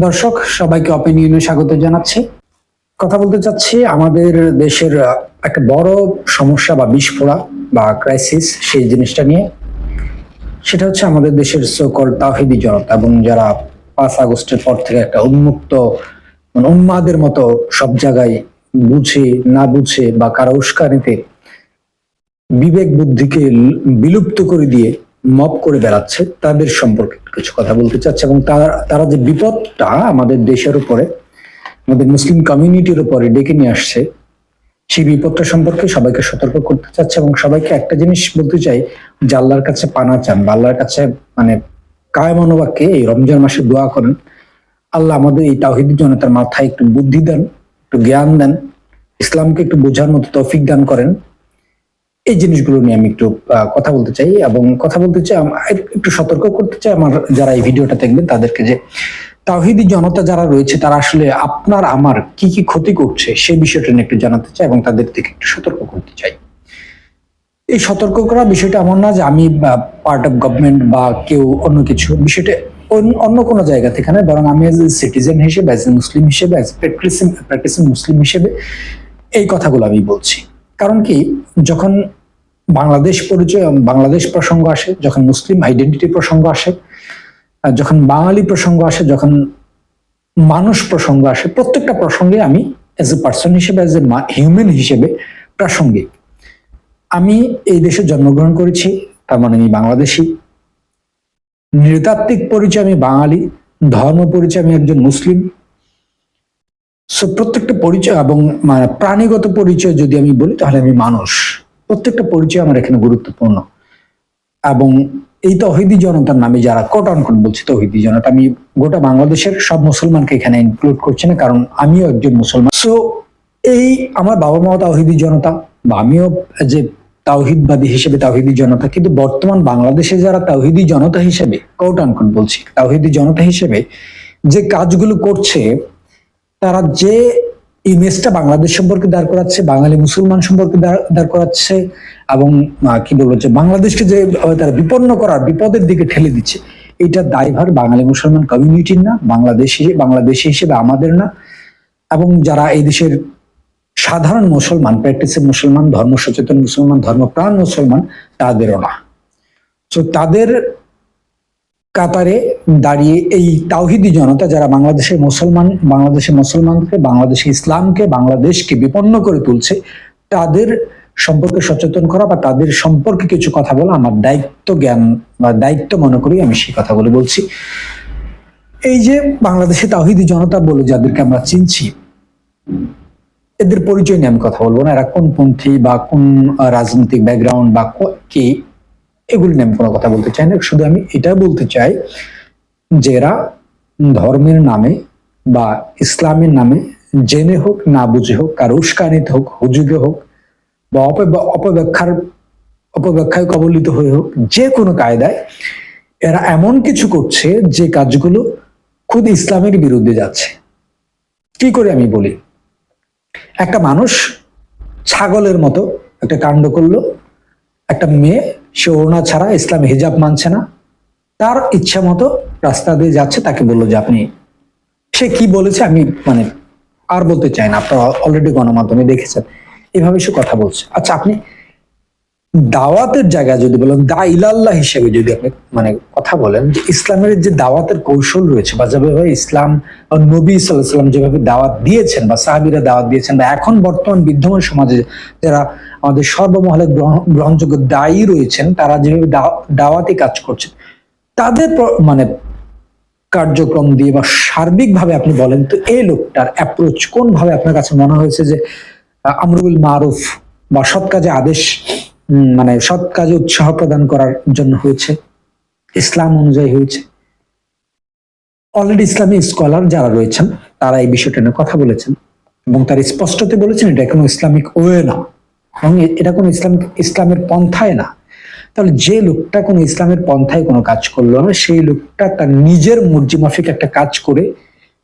দর্শক, সবাইকে অপিনিয়নে স্বাগত জানাচ্ছি। কথা বলতে চাচ্ছি আমাদের দেশের একটা বড় সমস্যা বা বিস্ফোরা বা ক্রাইসিস সেই জিনিসটা নিয়ে। সেটা হচ্ছে আমাদের দেশের সকল তাহিদি জনতা এবং যারা পাঁচ আগস্টের পর থেকে একটা উন্মুক্ত মানে উন্মাদের মতো সব জায়গায় বুঝে, না বুঝে বা কারও উস্কানিতে বিবেক বুদ্ধিকে বিলুপ্ত করে দিয়ে মপ করে বেড়াচ্ছে, তাদের সম্পর্কে কিছু কথা বলতে চাচ্ছে এবং তারা তারা যে বিপদটা আমাদের দেশের উপরে, আমাদের মুসলিম কমিউনিটির উপরে ডেকে নিয়ে আসছে, সেই বিপদটা সম্পর্কে সবাইকে সতর্ক করতে চাচ্ছে এবং সবাইকে একটা জিনিস বলতে চাই যে আল্লাহর কাছে পানা চান বা আল্লাহর কাছে মানে কায় মনোবাক্যে এই রমজান মাসে দোয়া করেন। আল্লাহ আমাদের এই তাহিদি জনতার মাথায় একটু বুদ্ধি দেন, একটু জ্ঞান দেন, ইসলামকে একটু বোঝার মতো তৌফিক দান করেন। এই জিনিসগুলো নিয়ে আমি একটু কথা বলতে চাই এবং কথা বলতে চাই একটু সতর্ক করতে চাই আমার যারা এই ভিডিওটা দেখবেন তাদেরকে যে তাহিদি জনতা যারা রয়েছে তারা আসলে আপনার, আমার কি কি ক্ষতি করছে সেই বিষয়টা নিয়ে একটু জানাতে চাই এবং তাদের থেকে একটু সতর্ক করতে চাই। এই সতর্ক করা বিষয়টা এমন না যে আমি পার্ট অফ গভর্নমেন্ট বা কেউ অন্য কিছু, বিষয়টা অন্য- অন্য কোনো জায়গা থেকে না, বরং আমি এজ এ সিটিজেন হিসেবে অ্যাজ এ মুসলিম হিসেবে অ্যাজ প্র্যাকটিসিং প্র্যাকটিসিং মুসলিম হিসেবে এই কথাগুলো আমি বলছি। কারণ কি? যখন বাংলাদেশ পরিচয় বাংলাদেশ প্রসঙ্গ আসে, যখন মুসলিম আইডেন্টিটি প্রসঙ্গ আসে যখন বাঙালি প্রসঙ্গ আসে, যখন মানুষ প্রসঙ্গ আসে, প্রত্যেকটা প্রসঙ্গে আমি অ্যাজ এ পার্সন হিসেবে অ্যাজ এ হিউম্যান হিসেবে প্রাসঙ্গিক। আমি এই দেশে জন্মগ্রহণ করেছি, তার মানে আমি বাংলাদেশি। নৃতাত্ত্বিক পরিচয় আমি বাঙালি, ধর্ম পরিচয় আমি একজন মুসলিম। সো প্রত্যেকটা পরিচয় এবং মানে প্রাণীগত পরিচয় যদি আমি বলি, তাহলে আমি মানুষ। প্রত্যেকটা পরিচয় আমার এখানে গুরুত্বপূর্ণ। এবং এই তহিদি জনতার নামে যারা কোট অনকোট বলছি তহিদি জনতা, আমি গোটা বাংলাদেশের সব মুসলমানকে এখানে ইনক্লুড করছি না, কারণ আমিও একজন মুসলমান। সো এই আমার বাবা মাও তাওহিদি জনতা, বা আমিও যে তাওহিদবাদী হিসেবে তাওহিদি জনতা, কিন্তু বর্তমান বাংলাদেশে যারা তাওহিদি জনতা হিসেবে কোট আনকোট বলছি তাওহিদি জনতা হিসেবে যে কাজগুলো করছে তারা যে ইমেজটা বাংলাদেশ সম্পর্কে দাঁড় করাচ্ছে, বাঙালি মুসলমান সম্পর্কে দাঁড়- করাচ্ছে এবং কি বলব যে বাংলাদেশকে যে তারা বিপন্ন করার বিপদের দিকে ঠেলে দিচ্ছে, এটা দায়ভার বাঙালি মুসলমান কমিউনিটির না, বাংলাদেশি বাংলাদেশি হিসেবে আমাদের না এবং যারা এই দেশের সাধারণ মুসলমান প্র্যাকটিসের মুসলমান ধর্ম সচেতন মুসলমান, ধর্মপ্রাণ মুসলমান, তাদেরও না। তো তাদের কাতারে দাঁড়িয়ে এই তাওহিদি জনতা যারা বাংলাদেশের মুসলমান বাংলাদেশের মুসলমানকে, বাংলাদেশে ইসলামকে, বাংলাদেশকে বিপন্ন করে তুলছে, তাদের সম্পর্কে সচেতন করা বা তাদের সম্পর্কে কিছু কথা বলা আমার দায়িত্ব জ্ঞান বা দায়িত্ব মনে করি আমি সেই কথাগুলো বলছি। এই যে বাংলাদেশে তাওহিদি জনতা বলে যাদেরকে আমরা চিনছি, এদের পরিচয় নিয়ে আমি কথা বলব না। এরা কোন পন্থী বা কোন রাজনৈতিক ব্যাকগ্রাউন্ড বা কি এগুলি নিয়ে কোনো কথা বলতে চাই না, শুধু আমি এটা বলতে চাই যে এরা ধর্মের নামে বা ইসলামের নামে জেনে হোক, না বুঝে হোক, কারও উস্কানিতে হোক, হুজুগে হোক বা অপব্য- অপব্যাখ্যার, অপব্যাখ্যায় কবলিত হয়ে হোক, যে কোনো কায়দায় এরা এমন কিছু করছে যে কাজগুলো খুদ ইসলামের বিরুদ্ধে যাচ্ছে। কি করে আমি বলি? একটা মানুষ ছাগলের মতো একটা কাণ্ড করল, একটা মেয়ে সে ওড়না ছাড়া ইসলাম হিজাব মানছে না। তার ইচ্ছা মতো রাস্তা দিয়ে যাচ্ছে, তাকে বলল যে আপনি, সে কি বলেছে আমি মানে আর বলতে চাই না, আপনারা অলরেডি গণমাধ্যমে দেখেছেন। এভাবে সে কথা বলছে। আচ্ছা আপনি দাওয়াতের জায়গা যদি বলেন, দা ইলাল্লাহ হিসেবে যদি আপনি মানে কথা বলেন, যে ইসলামের যে দাওয়াতের কৌশল রয়েছে বা যেভাবে ইসলাম নবী সাল্লাহ সাল্লাম যেভাবে দাওয়াত দিয়েছেন বা সাহাবিরা দাওয়াত দিয়েছেন বা এখন বর্তমান বিদ্যমান সমাজে যারা আমাদের সর্বমহলে গ্রহণ- গ্রহণযোগ্য দায়ী রয়েছেন, তারা যেভাবে দাও- দাওয়াতি কাজ করছেন, তাদের মানে কার্যক্রম দিয়ে বা সার্বিকভাবে আপনি বলেন, তো এই লোকটার অ্যাপ্রোচ কোন ভাবে আপনার কাছে মনে হয়েছে যে আমরুল মারুফ বা সৎ কাজে আদেশ মানে সৎ কাজে উৎসাহ প্রদান করার জন্য হয়েছে। ইসলাম অনুযায়ী হয়েছে। অলরেডি ইসলামী স্কলার যারা রয়েছেন, তারা এই বিষয়টা নিয়ে কথা বলেছেন এবং তারা স্পষ্টতে বলেছেন, এটা কোনো ইসলামিক ওয়ে না। এবং এটা কোনো ইসলাম ইসলামের পন্থায় না। তাহলে যে লোকটা কোনো ইসলামের পন্থায় কোনো কাজ করল না, সেই লোকটা তার নিজের মর্জি মাফিক একটা কাজ করে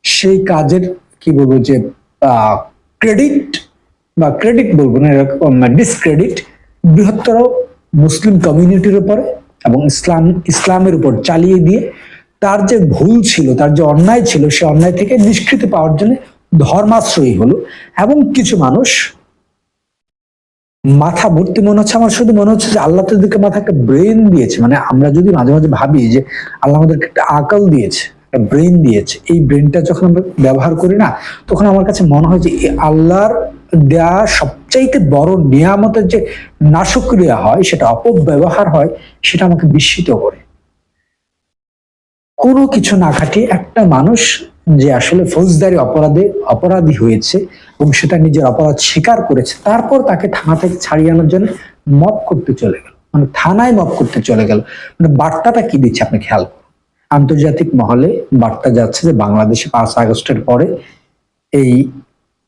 সেই কাজের, কি বলব যে ক্রেডিট বা ক্রেডিট বলব না, এরকম ডিসক্রেডিট বৃহত্তর মুসলিম কমিউনিটির উপরে এবং ইসলাম, ইসলামের উপর চালিয়ে দিয়ে তার যে ভুল ছিল, তার যে অন্যায় ছিল, সে অন্যায় থেকে নিষ্কৃতি পাওয়ার জন্য ধর্মাশ্রয়ী হলো এবং কিছু মানুষ মাথা ভর্তি মনে হচ্ছে আমার, শুধু মনে হচ্ছে যে আল্লাহ তাদেরকে মাথা একটা ব্রেন দিয়েছে। মানে আমরা যদি মাঝে মাঝে ভাবি যে আল্লাহ আমাদেরকে একটা আকাল দিয়েছে, একটা ব্রেন দিয়েছে, এই ব্রেনটা যখন আমরা ব্যবহার করি না, তখন আমার কাছে মনে হয় যে আল্লাহর দেয়া সবচাইতে বড় নিয়ামতের যে নাশক্রিয়া হয়, সেটা অপব্যবহার হয়, সেটা আমাকে বিস্মিত করে। কোনো কিছু না খাটিয়ে একটা মানুষ যে আসলে ফৌজদারি অপরাধে অপরাধী হয়েছে এবং সেটা নিজের অপরাধ স্বীকার করেছে, তারপর তাকে থানা থেকে ছাড়িয়ে আনার জন্য মপ করতে চলে গেল। মানে থানায় মপ করতে চলে গেল। মানে বার্তাটা কি দিচ্ছে, আপনি খেয়াল করুন। আন্তর্জাতিক মহলে বার্তা যাচ্ছে যে বাংলাদেশে পাঁচ আগস্টের পরে এই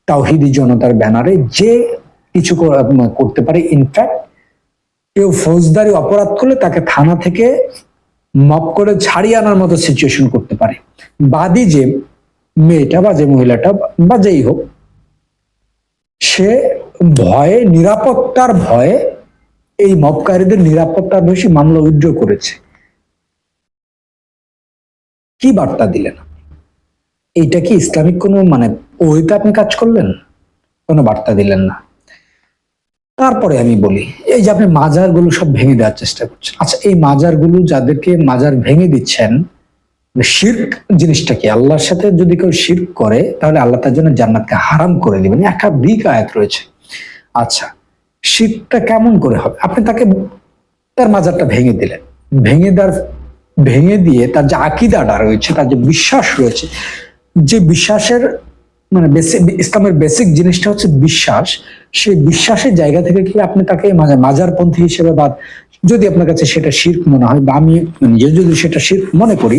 তাওহিদি জনতার ব্যানারে যে কিছু করতে পারে। ইনফ্যাক্ট কেউ ফৌজদারি অপরাধ করলে তাকে থানা থেকে মপ করে ছাড়িয়ে আনার মতো সিচুয়েশন করতে পারে। বাদী যে মেয়েটা বা যে মহিলাটা বা যেই হোক, সে ভয়ে, নিরাপত্তার ভয়ে এই মপকারীদের নিরাপত্তার বেশি মামলা উইথড্র করেছে। কি বার্তা দিলেন এইটা কি ইসলামিক কোনো মানে ওইতে আপনি কাজ করলেন? কোনো বার্তা দিলেন না। তারপরে আমি বলি, এই যে আপনি মাজারগুলো সব ভেঙে দেওয়ার চেষ্টা করছেন। আচ্ছা এই মাজারগুলো যাদেরকে মাজার ভেঙে দিচ্ছেন শির্ক জিনিসটা কি? আল্লাহর সাথে যদি কেউ শির্ক করে, তাহলে আল্লাহ তার জন্য জান্নাতকে হারাম করে দিবেন। একাধিক আয়াত রয়েছে। আচ্ছা শির্কটা কেমন করে হবে? আপনি তাকে তার মাজারটা ভেঙে দিলেন। ভেঙে দেওয়ার, ভেঙে দিয়ে তার যে আকিদাটা রয়েছে, তার যে বিশ্বাস রয়েছে, যে বিশ্বাসের মানে বেসিক ইসলামের বেসিক জিনিসটা হচ্ছে বিশ্বাস। সেই বিশ্বাসের জায়গা থেকে কি আপনি তাকে মাজার মাজারপন্থী হিসেবে বা যদি আপনার কাছে সেটা শির্ক মনে হয় বা আমি যদি সেটা শির্ক মনে করি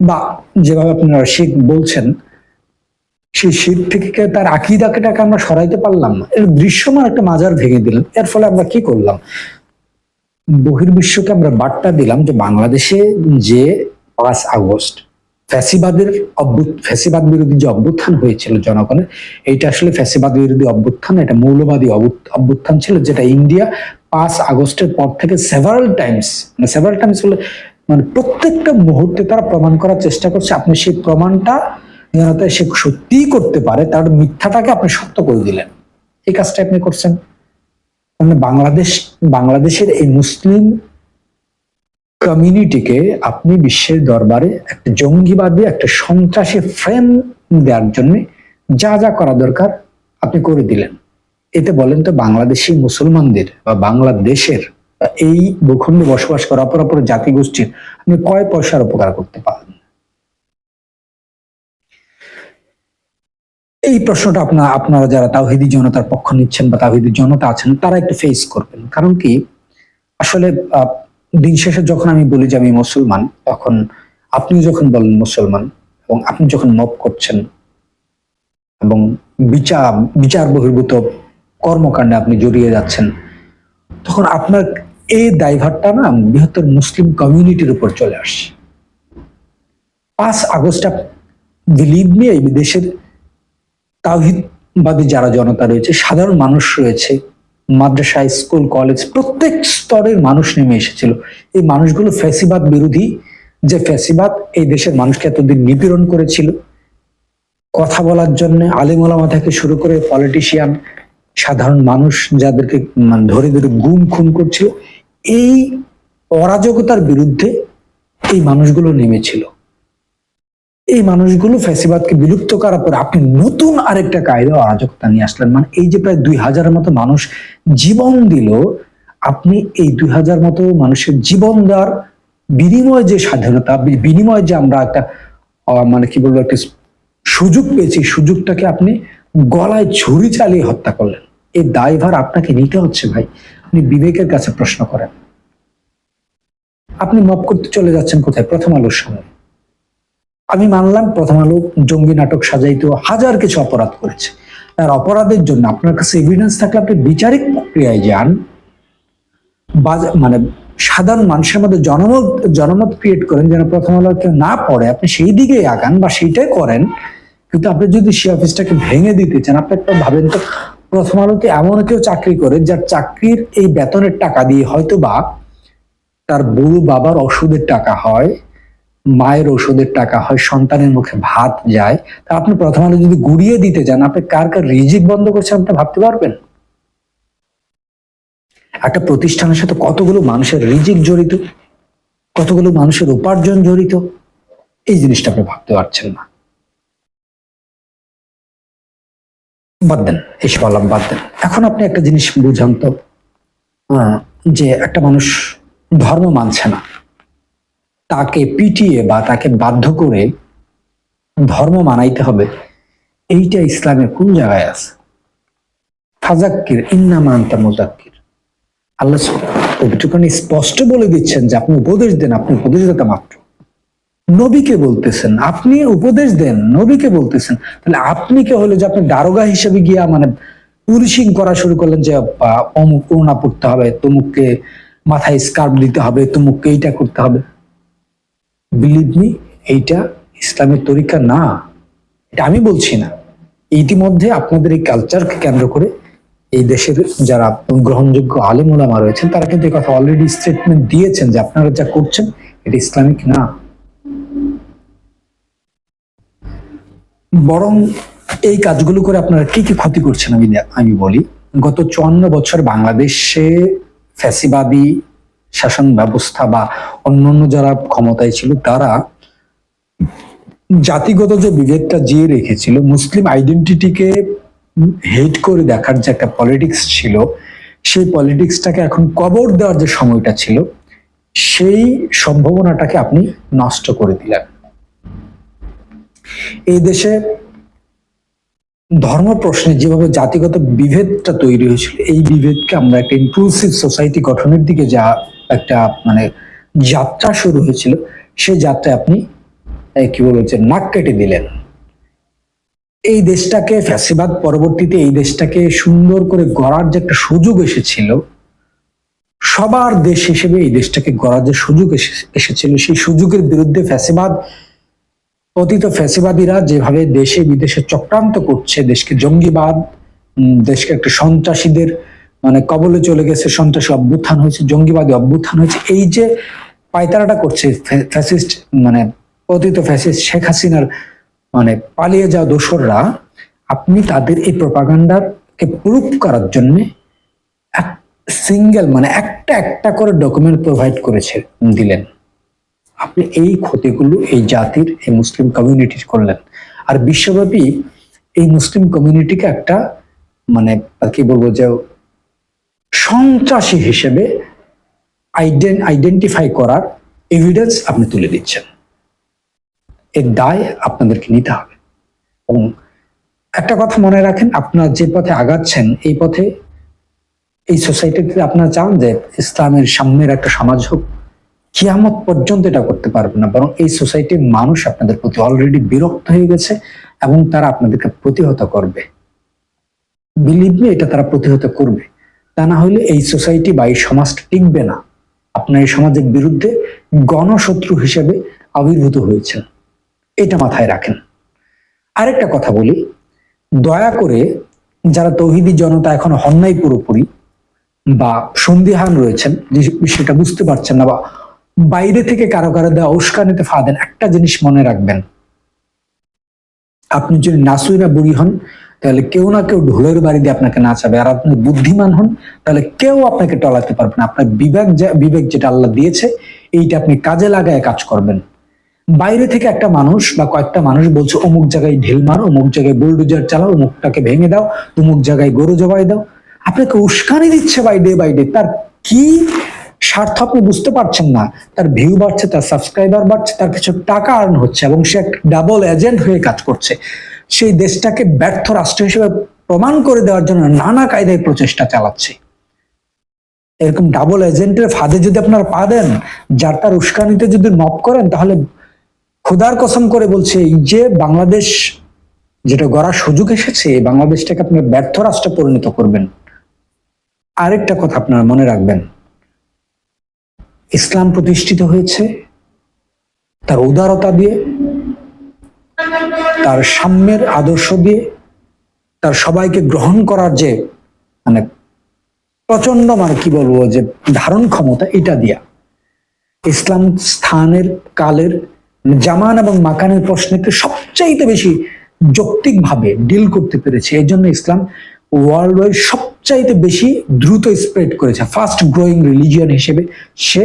বা যেভাবে আপনারা শিখ বলছেন, সেই শির থেকে তার আকিদাকেটাকে আমরা সরাইতে পারলাম না? এর দৃশ্যমান একটা মাজার ভেঙে দিলাম এর ফলে আমরা কি করলাম? বহির্বিশ্বকে আমরা বার্তা দিলাম যে বাংলাদেশে যে পাঁচ আগস্ট ফ্যাসিবাদের অভ্যুত, ফ্যাসিবাদ বিরোধী যে অভ্যুত্থান হয়েছিল জনগণের, এইটা আসলে ফ্যাসিবাদ বিরোধী অভ্যুত্থান, এটা মৌলবাদী অভ্যুত- অভ্যুত্থান ছিল যেটা ইন্ডিয়া পাঁচ আগস্টের পর থেকে সেভারাল টাইমস মানে সেভারাল টাইমস বলে মানে প্রত্যেকটা মুহূর্তে তারা প্রমাণ করার চেষ্টা করছে, আপনি সেই প্রমাণটা সে সত্যিই করতে পারে, তার মিথ্যাটাকে আপনি সত্য করে দিলেন। এই কাজটা আপনি করছেন। মানে বাংলাদেশ, বাংলাদেশের এই মুসলিম কমিউনিটিকে আপনি বিশ্বের দরবারে একটা জঙ্গিবাদী, একটা সন্ত্রাসী ফ্রেম দেওয়ার জন্য যা যা করা দরকার আপনি করে দিলেন। এতে বলেন তো বাংলাদেশি মুসলমানদের বা বাংলাদেশের এই ভূখণ্ডে বসবাস করা অপর অপর জাতিগোষ্ঠীর আপনি কয় পয়সার উপকার করতে পারেন? এই প্রশ্নটা আপনার আপনারা যারা তাওহিদি জনতার পক্ষ নিচ্ছেন বা তাওহিদি জনতা আছেন, তারা একটু ফেস করবেন। কারণ কি? আসলে দিন শেষে যখন আমি বলি যে আমি মুসলমান, তখন আপনি যখন বলেন মুসলমান এবং আপনি যখন মপ করছেন এবং বিচার বিচার বহির্ভূত কর্মকাণ্ডে আপনি জড়িয়ে যাচ্ছেন, তখন আপনার এই দায়ভারটা না বৃহত্তর মুসলিম কমিউনিটির উপর চলে আসছে। পাঁচ আগস্ট বিলিভ নিয়ে দেশের তাওহিদবাদী যারা জনতা রয়েছে, সাধারণ মানুষ রয়েছে মাদ্রাসা, স্কুল, কলেজ প্রত্যেক স্তরের মানুষ নেমে এসেছিল। এই মানুষগুলো ফ্যাসিবাদ বিরোধী। যে ফ্যাসিবাদ এই দেশের মানুষকে এতদিন নিপীড়ন করেছিল। কথা বলার জন্য আলিমোলামা থেকে শুরু করে পলিটিশিয়ান, সাধারণ মানুষ যাদেরকে মানে ধরে ধরে গুম খুন করছিল, এই অরাজকতার বিরুদ্ধে এই মানুষগুলো নেমেছিল। এই মানুষগুলো ফ্যাসিবাদকে বিলুপ্ত করার পর আপনি নতুন আরেকটা কায়দা অরাজকতা নিয়ে আসলেন। মানে এই যে প্রায় দুই হাজারের মতো মানুষ জীবন দিল, আপনি এই দুই হাজার মতো মানুষের জীবন দেওয়ার বিনিময় যে স্বাধীনতা বিনিময় যে আমরা একটা মানে কি বলব, একটা সুযোগ পেয়েছি সুযোগটাকে আপনি গলায় ছুরি চালিয়ে হত্যা করলেন। এই দায়ভার আপনাকে নিতে হচ্ছে ভাই। আপনি বিবেকের কাছে প্রশ্ন করেন। আপনি মপ করতে চলে যাচ্ছেন কোথায়? প্রথম আলোর সামনে। আমি মানলাম প্রথম আলো জঙ্গি নাটক সাজাইতে হাজার কিছু অপরাধ করেছে। তার অপরাধের জন্য আপনার কাছে এভিডেন্স থাকলে আপনি বিচারিক প্রক্রিয়ায় যান। মানে সাধারণ মানুষের মধ্যে জনমত জনমত ক্রিয়েট করেন যেন প্রথম আলো না পড়ে। আপনি সেই দিকে আগান বা সেইটাই করেন। কিন্তু আপনি যদি সে অফিসটাকে ভেঙে দিতে চান, আপনি একটা ভাবেন তো প্রথম আলোতে এমন কেউ চাকরি করে যার চাকরির এই বেতনের টাকা দিয়ে হয়তো বা তার বুড়ো বাবার ওষুধের টাকা হয়। মায়ের ওষুধের টাকা হয়, সন্তানের মুখে ভাত যায়, তা আপনি প্রথম আলো যদি গুড়িয়ে দিতে যান, আপনি কার কার রিজিক বন্ধ করছেন আপনি ভাবতে পারবেন? একটা প্রতিষ্ঠানের সাথে কতগুলো মানুষের রিজিক জড়িত, কতগুলো মানুষের উপার্জন জড়িত, এই জিনিসটা আপনি ভাবতে পারছেন না। বাদ দেন এসব বললাম বাদ দেন। এখন আপনি একটা জিনিস বুঝান তো যে একটা মানুষ ধর্ম মানছে না। তাকে পিটিয়ে বা তাকে বাধ্য করে ধর্ম মানাইতে হবে। এইটা ইসলামের কোন জায়গায় আছে? ফাজাক্কির, ইন্নামা আনতা মুজাক্কির আল্লাহ পবিত্রখানে স্পষ্ট বলে দিচ্ছেন যে আপনি উপদেশ দেন, আপনি উপদেশদাতা মাত্র। নবীকে বলতেছেন, আপনি উপদেশ দেন, নবীকে বলতেছেন। তাহলে আপনি কে হলে যে আপনি দারোগা হিসেবে গিয়া মানে পুলিশিং করা শুরু করলেন যে অমুক করোনা পড়তে হবে, তমুককে মাথায় স্কার্ফ দিতে হবে, তমুককে এইটা করতে হবে। বিলিভ মি এইটা ইসলামের তরিকা না। এটা আমি বলছি না। ইতিমধ্যে আপনাদের এই কালচারকে কেন্দ্র করে এই দেশের যারা গ্রহণযোগ্য আলেম ওলামা রয়েছেন, তারা কিন্তু কথা অলরেডি স্টেটমেন্ট দিয়েছেন যে আপনারা যা করছেন, এটা ইসলামিক না। বরং এই কাজগুলো করে আপনারা কি কি ক্ষতি করছেন আমি আমি বলি। গত চুয়ান্ন বছর বাংলাদেশে ফ্যাসিবাদী শাসন ব্যবস্থা বা অন্যান্য যারা ক্ষমতায় ছিল, তারা জাতিগত যে বিভেদটা জিয়ে রেখেছিল, মুসলিম আইডেন্টিটিকে হেট করে দেখার যে একটা পলিটিক্স ছিল, সেই পলিটিক্সটাকে এখন কবর দেওয়ার যে সময়টা ছিল, সেই সম্ভাবনাটাকে আপনি নষ্ট করে দিলেন। এই দেশে ধর্ম প্রশ্নে যেভাবে জাতিগত বিভেদটা তৈরি হয়েছিল, এই বিভেদকে আমরা একটা ইনক্লুসিভ সোসাইটি গঠনের দিকে যা একটা মানে যাত্রা শুরু হয়েছিল, সেই যাত্রায় আপনি কি বলব নাক কেটে দিলেন। এই দেশটাকে, ফ্যাসিবাদ পরবর্তীতে এই দেশটাকে সুন্দর করে গড়ার যে একটা সুযোগ এসেছিল, সবার দেশ হিসেবে এই দেশটাকে গড়ার যে সুযোগ এসেছিল, সেই সুযোগের বিরুদ্ধে ফ্যাসিবাদ পতিত ফ্যাসিবাদীরা যেভাবে দেশে বিদেশে চক্রান্ত করছে, দেশকে জঙ্গিবাদ দেশকে একটা সন্ত্রাসীদের মানে কবলে চলে গেছে, সন্ত্রাসী অভ্যুত্থান হয়েছে, জঙ্গিবাদী অভ্যুত্থান হয়েছে। এই যে পায়তারাটা করছে ফ্যাসিস্ট মানে পতিত ফ্যাসিস্ট শেখ হাসিনার মানে পালিয়ে যাওয়া দোসররা, আপনি তাদের এই প্রপাগান্ডারকে প্রুফ করার জন্য সিঙ্গেল মানে একটা একটা করে ডকুমেন্ট প্রোভাইড করেছে, দিলেন। আপনি এই ক্ষতিগুলো এই জাতির, এই মুসলিম কমিউনিটির করলেন। আর বিশ্বব্যাপী এই মুসলিম কমিউনিটিকে একটা মানে কি বলব যে সন্ত্রাসী হিসেবে আইডেন্টিফাই করার এভিডেন্স আপনি তুলে দিচ্ছেন। এর দায় আপনাদেরকে নিতে হবে। এবং একটা কথা মনে রাখেন, আপনারা যে পথে আগাচ্ছেন, এই পথে এই সোসাইটিতে আপনারা চান যে ইসলামের সামনের একটা সমাজ হোক। কিয়ামত পর্যন্ত এটা করতে পারবে না, বরং এই সোসাইটির মানুষ আপনাদের প্রতি অলরেডি বিরক্ত হয়ে গেছে এবং তারা আপনাদেরকে প্রতিহত করবে। বিলিভ এটা তারা প্রতিহত করবে। তা না হলে এই সোসাইটি বা এই সমাজটা টিকবে না। আপনার এই সমাজের বিরুদ্ধে গণশত্রু হিসেবে আবির্ভূত হয়েছেন। এটা মাথায় রাখেন। আরেকটা কথা বলি, দয়া করে যারা তৌহিদি জনতা এখন হন নাই পুরোপুরি বা সন্দিহান রয়েছেন, যে বিষয়টা বুঝতে পারছেন না বা বাইরে থেকে কারও কারও দেওয়া উস্কানিতে ফা দেন একটা জিনিস মনে রাখবেন আপনি যদি নাসুইরা বুড়ি হন, তাহলে কেউ না কেউ ঢোলের বাড়ি দিয়ে আপনাকে নাচাবে। আর আপনি বুদ্ধিমান হন, তাহলে কেউ আপনাকে টলাতে পারবে না। আপনার বিবেক বিবেক যেটা আল্লাহ দিয়েছে, এইটা আপনি কাজে লাগায় কাজ করবেন। বাইরে থেকে একটা মানুষ বা কয়েকটা মানুষ বলছে, অমুক জায়গায় ঢিল মারো, অমুক জায়গায় বুলডোজার চালাও, অমুকটাকে ভেঙে দাও, অমুক জায়গায় গরু জবাই দাও। আপনাকে উস্কানি দিচ্ছে বাই ডে বাই ডে তার কি স্বার্থ আপনি বুঝতে পারছেন না, তার ভিউ বাড়ছে, তার সাবস্ক্রাইবার বাড়ছে, তার কিছু টাকা আর্ন হচ্ছে এবং সে এক ডাবল এজেন্ট হয়ে কাজ করছে। সেই দেশটাকে ব্যর্থ রাষ্ট্র হিসেবে প্রমাণ করে দেওয়ার জন্য নানা কায়দায় প্রচেষ্টা চালাচ্ছে। এরকম ডাবল এজেন্টের ফাঁদে যদি আপনারা পা দেন, যার তার উস্কানিতে যদি নপ করেন, তাহলে খোদার কসম করে বলছে, এই যে বাংলাদেশ যেটা গড়ার সুযোগ এসেছে বাংলাদেশটাকে আপনার ব্যর্থ রাষ্ট্রে পরিণত করবেন। আরেকটা কথা আপনারা মনে রাখবেন ইসলাম প্রতিষ্ঠিত হয়েছে, তার উদারতা দিয়ে, তার সাম্যের আদর্শ দিয়ে, তার সবাইকে গ্রহণ করার যে মানে প্রচণ্ড মানে কি বলব, যে ধারণ ক্ষমতা, এটা দিয়া। ইসলাম স্থানের, কালের, জামান এবং মাকানের প্রশ্নকে সবচাইতে বেশি যৌক্তিকভাবে ডিল করতে পেরেছে এই জন্য ইসলাম ওয়ার্ল্ড ওয়াইড সবচাইতে বেশি দ্রুত স্প্রেড করেছে ফাস্ট গ্রোয়িং রিলিজিয়ন হিসেবে। সে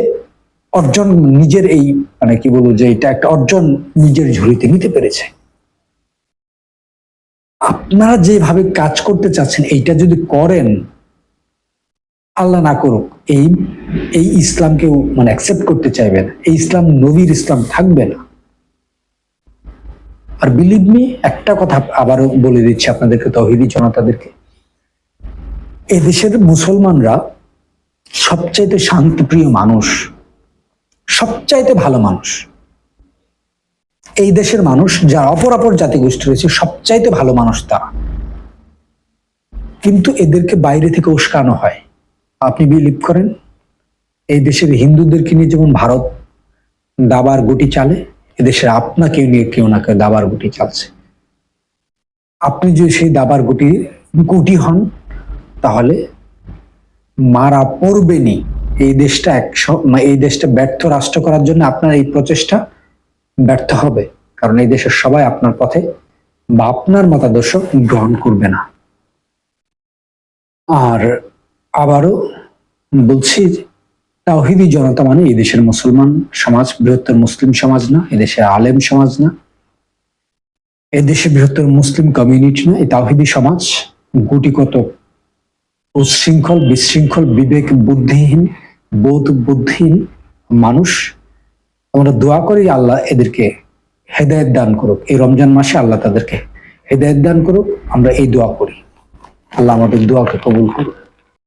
অর্জন নিজের এই মানে কি বলব যে এটা একটা অর্জন নিজের ঝুলিতে নিতে পেরেছে। আপনারা যেভাবে কাজ করতে চাচ্ছেন, এইটা যদি করেন, আল্লাহ না করুক, এই এই ইসলামকেও মানে অ্যাকসেপ্ট করতে চাইবে না। এই ইসলাম নবীর ইসলাম থাকবে না। আর বিলিভ মি একটা কথা আবারও বলে দিচ্ছি আপনাদেরকে, তহিদি জনতাদেরকে। এদেশের মুসলমানরা সবচাইতে শান্তিপ্রিয় মানুষ, সবচাইতে ভালো মানুষ। এই দেশের মানুষ যারা অপর অপর জাতিগোষ্ঠী রয়েছে, সবচাইতে ভালো মানুষ তারা। কিন্তু এদেরকে বাইরে থেকে উস্কানো হয়। আপনি বিলিভ করেন? এই দেশের হিন্দুদেরকে নিয়ে যেমন ভারত দাবার গুটি চালে এদেশের আপনাকে নিয়ে কেউ না কেউ দাবার গুটি চালছে। আপনি যদি সেই দাবার গুটি গুটি হন তাহলে মারা পড়বেনি এই দেশটা একশো মানে এই দেশটা ব্যর্থ রাষ্ট্র করার জন্য আপনার এই প্রচেষ্টা ব্যর্থ হবে। কারণ এই দেশের সবাই আপনার পথে বা আপনার মতাদর্শ গ্রহণ করবে না। আর আবারও বলছি যে তাওহিদি জনতা মানে এই দেশের মুসলমান সমাজ, বৃহত্তর মুসলিম সমাজ না এদেশের আলেম সমাজ না। এদেশে বৃহত্তর মুসলিম কমিউনিটি না, এই তাওহিদি সমাজ গুটিগত উচ্ছৃঙ্খল, বিশৃঙ্খল বিবেক বুদ্ধিহীন বোধ বুদ্ধিহীন মানুষ, আমরা দোয়া করি আল্লাহ এদেরকে হেদায়ত দান করুক। এই রমজান মাসে আল্লাহ তাদেরকে হেদায়ত দান করুক। আমরা এই দোয়া করি। আল্লাহ আমাদের দোয়াকে কবুল করুক।